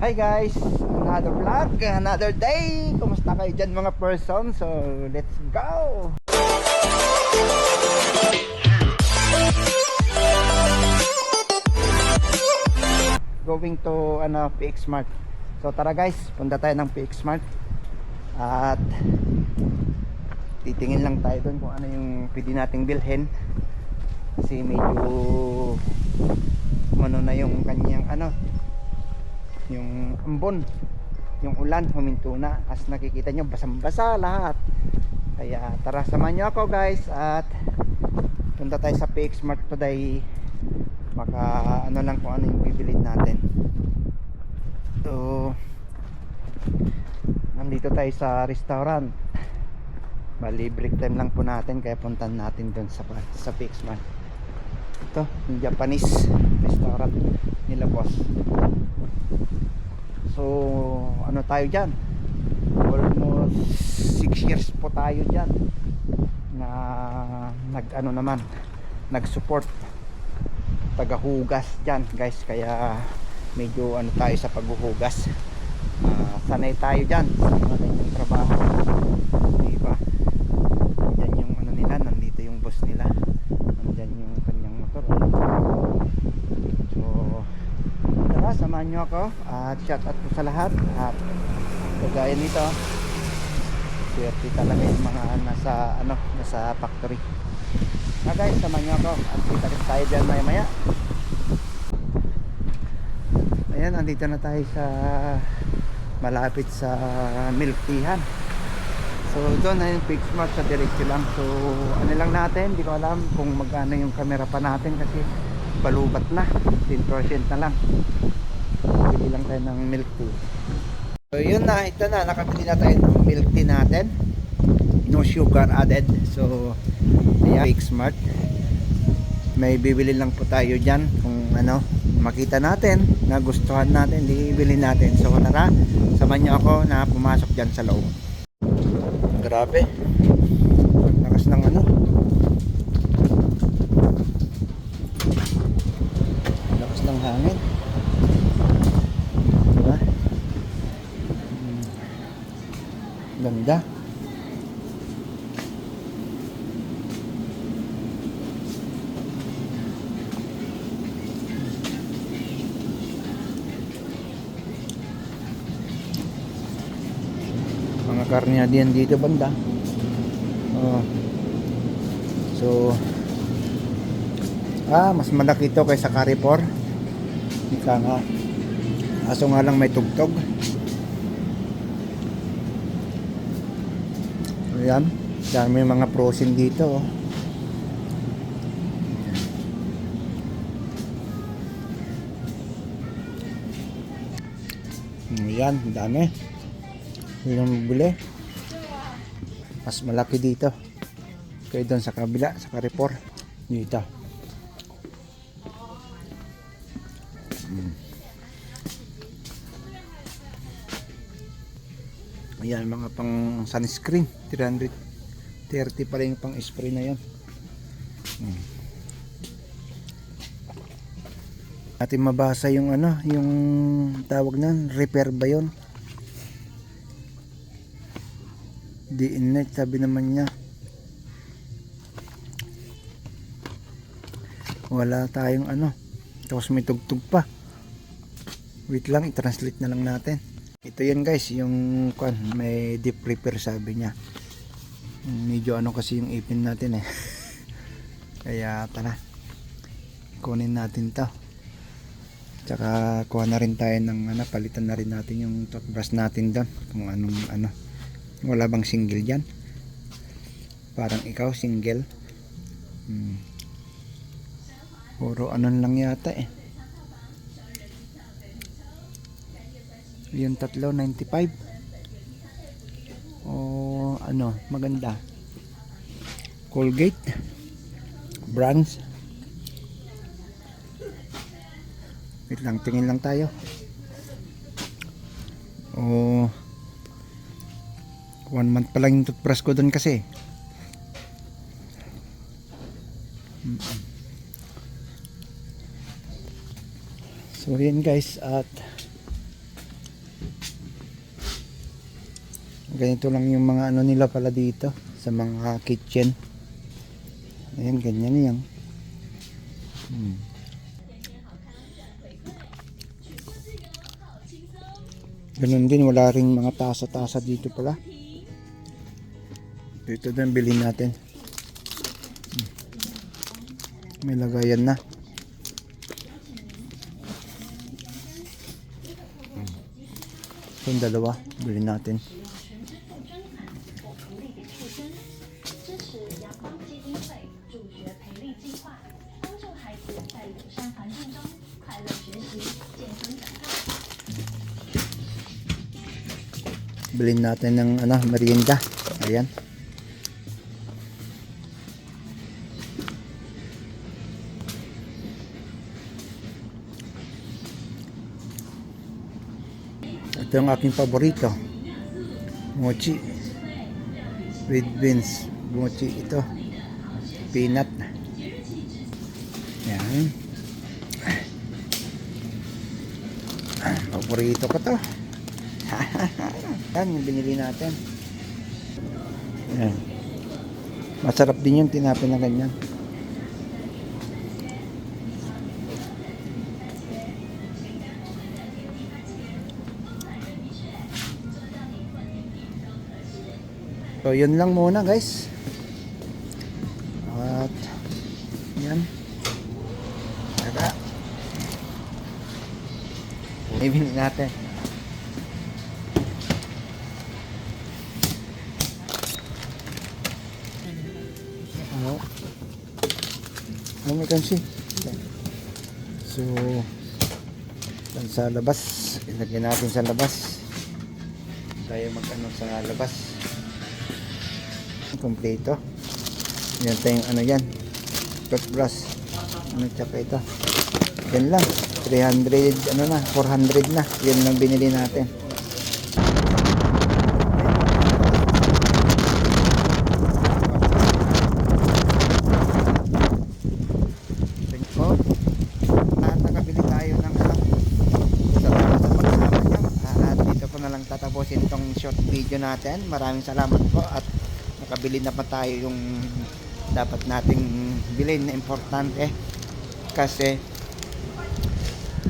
Hi guys! Another vlog, another day! Kumusta kayo dyan mga person? So, let's go! Going to ano, PX Mart. So tara guys, punta tayo ng PX Mart. At titingin lang tayo doon kung ano yung pwede nating bilhin. Kasi medyo ano na yung kanyang ano yung ambon yung ulan huminto na. As nakikita nyo basang basa lahat. Kaya tara samahan nyo ako guys. At punta tayo sa PX Mart today. Maka ano lang kung ano yung bibilin natin. So nandito tayo sa restaurant. Bali break time lang po natin kaya puntan natin doon sa, sa PX Mart ito Japanese restaurant nila boss. So ano tayo dyan? Almost 6 years po tayo dyan na nag ano naman nag support tagahugas dyan guys. Kaya medyo ano tayo sa paghuhugas. Ah, sanay tayo dyan sa mga trabaho. Diba nandyan yung ano nila nandito yung boss nila nandyan yung kanyang motor so tara samahan nyo ako at shout out po sa lahat. At kagaya nito swerte talaga yung mga nasa ano nasa factory. Na guys samahan nyo ako at kita rin tayo dyan maya maya ayan andito na tayo sa malapit sa milk teahan so doon na yung fix mark sa diretso lang. So ano lang natin hindi ko alam kung magkano yung camera pa natin kasi balubat na. 10% na lang. Bili lang tayo ng milk tea. So yun na. Ito na. Nakabili na tayo ng milk tea natin. No sugar added. So ayan. Fix smart. May bibili lang po tayo dyan kung ano makita natin na gustuhan natin bibili natin. So tara. Samahan niyo ako na pumasok dyan sa loob. Grabe. Lakas ng ano lakas ng hangin. Diba? Hmm. ganda. Mga karnya din dito banda. Oh. so ah mas malaki ito kaysa Carrefour ika nga. Aso nga lang may tugtog. Ayan dami mga frozen dito oh. ayan dami. Yun ang bibili mas malaki dito. Kaya doon sa kabila sa Carrefour dito ayan mga pang sunscreen. 330 pala yung pang spray na yan mm. natin mabasa yung ano yung tawag nan repair ba yun? Di innet sabi naman niya. Wala tayong ano tapos may tugtog pa. Wait lang i-translate na lang natin ito yan guys yung kwan, may deep repair sabi niya. Medyo ano kasi yung ipin natin eh. Kaya tara. Kunin natin to. Tsaka kuha na rin tayo ng ano, palitan na rin natin yung toothbrush natin doon kung anong ano. Wala bang single dyan? Parang ikaw single. Hmm. puro anon lang yata eh yung tatlo 95 o ano maganda. Colgate. Brands wait lang tingin lang tayo. O one month pa lang yung toothbrush ko doon kasi. So yan guys at Ganito lang yung mga ano nila pala dito sa mga kitchen. Ayan, ganyan yan. Hmm. Ganun din, wala ring mga tasa-tasa dito pala. Dito din bilhin natin. Hmm. May lagayan na. Hmm. Yung dalawa, bilhin natin. 支持阳光基金会助学培力计划，帮助孩子在友善环境中快乐学习、健康长大。 Bilhin natin ng ano, merienda. Ayan. Ito yung aking paborito. Mochi. With beans. Mochi ito. Peanut. Yan. Paborito ko to. Yan yung binili natin. Yan. Masarap din yung tinapin na ganyan. So yun lang muna guys. At yan. Saka ibinin natin. Ano? Ano may kansi? So, yan sa labas. Ilagyan natin sa labas. Tayo mag ano sa labas. Kompleto. Yan tayong ano yan. Toothbrush. Ano tsaka ito. Yan lang. 300, ano na, 400 na. Yan lang binili natin. Ano, tatapusin tong short video natin. Maraming salamat po at nakabili na pa tayo yung dapat nating bilhin na importante kasi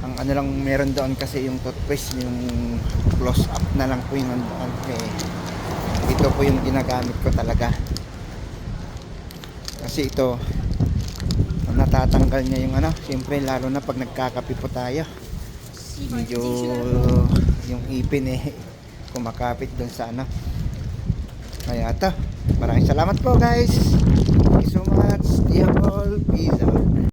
ang ano lang meron doon kasi yung toothpaste yung close up na lang po yung doon eh, ito po yung ginagamit ko talaga. Kasi ito natatanggal niya yung ano siyempre lalo na pag nagkakapi po tayo. Medyo yung ipin eh kumakapit doon sa ano. Kaya ito maraming salamat po guys. Thank you so much. See you peace out.